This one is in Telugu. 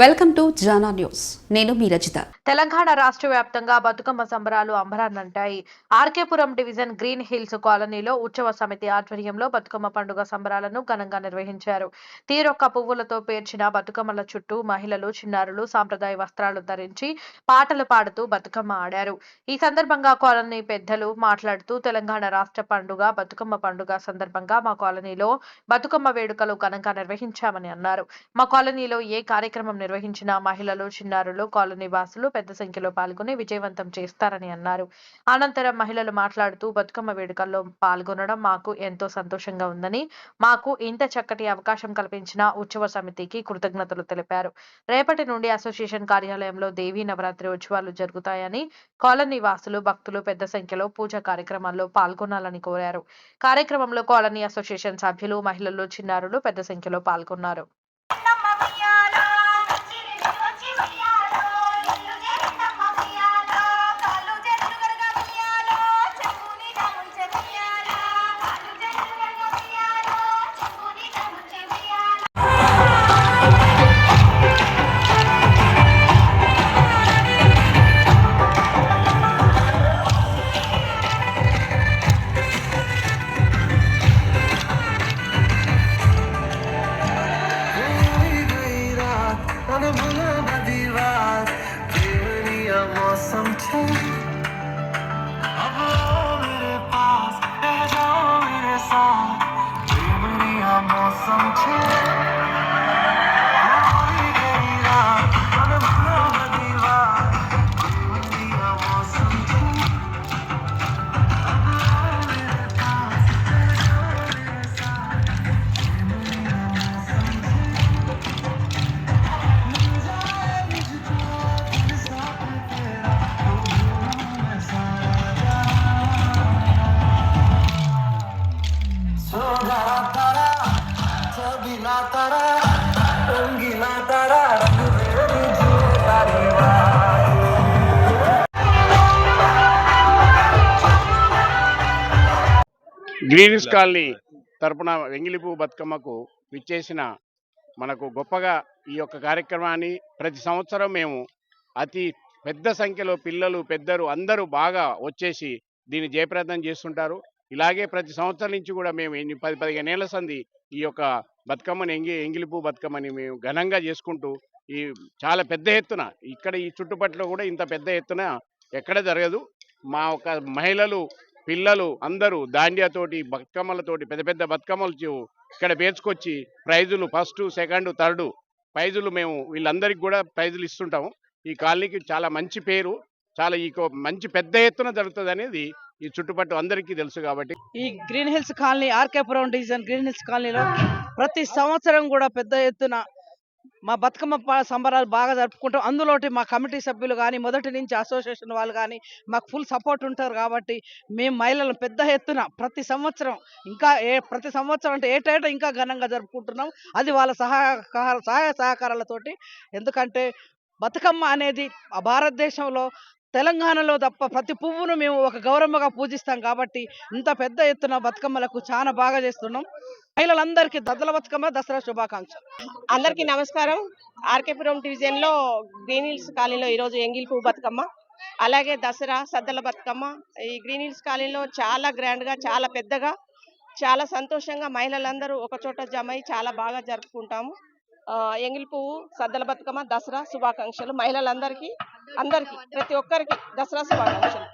Welcome to Jana news. నేను మీ రజిత. తెలంగాణ రాష్ట్ర వ్యాప్తంగా బతుకమ్మ సంబరాలు అంబరాన్నంటాయి. ఆర్కేపురం డివిజన్ గ్రీన్ హిల్స్ కాలనీలో ఉత్సవ సమితి ఆధ్వర్యంలో బతుకమ్మ పండుగ సంబరాలను ఘనంగా నిర్వహించారు. తీరొక్క పువ్వులతో పేర్చిన బతుకమ్మల చుట్టూ మహిళలు చిన్నారులు సాంప్రదాయ వస్త్రాలు ధరించి పాటలు పాడుతూ బతుకమ్మ ఆడారు. ఈ సందర్భంగా కాలనీ పెద్దలు మాట్లాడుతూ తెలంగాణ రాష్ట్ర పండుగ బతుకమ్మ పండుగ సందర్భంగా మా కాలనీలో బతుకమ్మ వేడుకలు ఘనంగా నిర్వహించామని అన్నారు. మా కాలనీలో ఏ కార్యక్రమం నిర్వహించిన మహిళలు చిన్నారులు కాలనీ వాసులు పెద్ద సంఖ్యలో పాల్గొని విజయవంతం చేస్తారని అన్నారు. అనంతరం మహిళలు మాట్లాడుతూ బతుకమ్మ వేడుకల్లో పాల్గొనడం మాకు ఎంతో సంతోషంగా ఉందని మాకు ఇంత చక్కటి అవకాశం కల్పించిన ఉత్సవ సమితికి కృతజ్ఞతలు తెలిపారు. రేపటి నుండి అసోసియేషన్ కార్యాలయంలో దేవీ నవరాత్రి ఉత్సవాలు జరుగుతాయని కాలనీ వాసులు భక్తులు పెద్ద సంఖ్యలో పూజ కార్యక్రమాల్లో పాల్గొనాలని కోరారు. కార్యక్రమంలో కాలనీ అసోసియేషన్ సభ్యులు మహిళలు చిన్నారులు పెద్ద సంఖ్యలో పాల్గొన్నారు. मौसम छे अब आओ मेरे पास रह जाओ मेरे साथ केवलिया मौसम छे గ్రీన్స్ కాలనీ తరపున వెంగిలిపు బతుకమ్మకు విచ్చేసిన మనకు గొప్పగా ఈ యొక్క కార్యక్రమాన్ని ప్రతి సంవత్సరం మేము అతి పెద్ద సంఖ్యలో పిల్లలు పెద్దలు అందరూ బాగా వచ్చేసి దీన్ని జయప్రదం చేస్తుంటారు. ఇలాగే ప్రతి సంవత్సరం నుంచి కూడా మేము పది పదిహేను ఏళ్ళ సంది ఈ యొక్క బతుకమ్మని ఎంగి ఎంగిలిపు బతుకమ్మని మేము ఘనంగా చేసుకుంటూ ఈ చాలా పెద్ద ఎత్తున ఇక్కడ ఈ చుట్టుపట్ల కూడా ఇంత పెద్ద ఎత్తున ఎక్కడ జరగదు. మా ఒక మహిళలు పిల్లలు అందరూ దాండియాతోటి బతుకమ్మలతోటి పెద్ద పెద్ద బతుకమ్మలు ఇక్కడ పేర్చుకొచ్చి ప్రైజులు ఫస్ట్ సెకండ్ థర్డ్ ప్రైజులు మేము వీళ్ళందరికీ కూడా ప్రైజులు ఇస్తుంటాము. ఈ కాలనీకి చాలా మంచి పేరు చాలా ఈ కో- మంచి పెద్ద ఎత్తున జరుగుతుంది అనేది ఈ చుట్టుపక్కల అందరికీ తెలుసు కాబట్టి. ఈ Green Hills Colony RK Puram division Green Hills కాలనీలో ప్రతి సంవత్సరం కూడా పెద్ద ఎత్తున మా బతుకమ్మ సంబరాలు బాగా జరుపుకుంటాం. అందులోటి మా కమిటీ సభ్యులు కానీ మొదటి నుంచి అసోసియేషన్ వాళ్ళు కానీ మాకు ఫుల్ సపోర్ట్ ఉంటారు కాబట్టి మేము మహిళలు పెద్ద ఎత్తున ప్రతి సంవత్సరం ఇంకా ఏ ప్రతి సంవత్సరం అంటే ఏటేటా ఇంకా ఘనంగా జరుపుకుంటున్నాం. అది వాళ్ళ సహాయ సహాయ సహకారాలతోటి. ఎందుకంటే బతుకమ్మ అనేది ఆ భారతదేశంలో తెలంగాణలో తప్ప ప్రతి పువ్వును మేము ఒక గౌరవంగా పూజిస్తాం కాబట్టి ఇంత పెద్ద ఎత్తున బతుకమ్మలకు చాలా బాగా చేస్తున్నాం. మహిళలందరికీ దద్దల బతుకమ్మ దసరా శుభాకాంక్షలు. అందరికీ నమస్కారం. ఆర్కేపురం డివిజన్లో గ్రీన్ హిల్స్ కాలనీలో ఈరోజు ఎంగిల్ పువ్వు బతుకమ్మ అలాగే దసరా సద్దల బతుకమ్మ. ఈ గ్రీన్ హిల్స్ కాలనీలో చాలా గ్రాండ్గా చాలా పెద్దగా చాలా సంతోషంగా మహిళలందరూ ఒక చోట జమ చాలా బాగా జరుపుకుంటాము. ఎంగిల్ పువ్వు సద్దల బతుకమ్మ దసరా శుభాకాంక్షలు. మహిళలందరికీ అందరికీ ప్రతి ఒక్కరికి దసరా శుభాకాంక్షలు.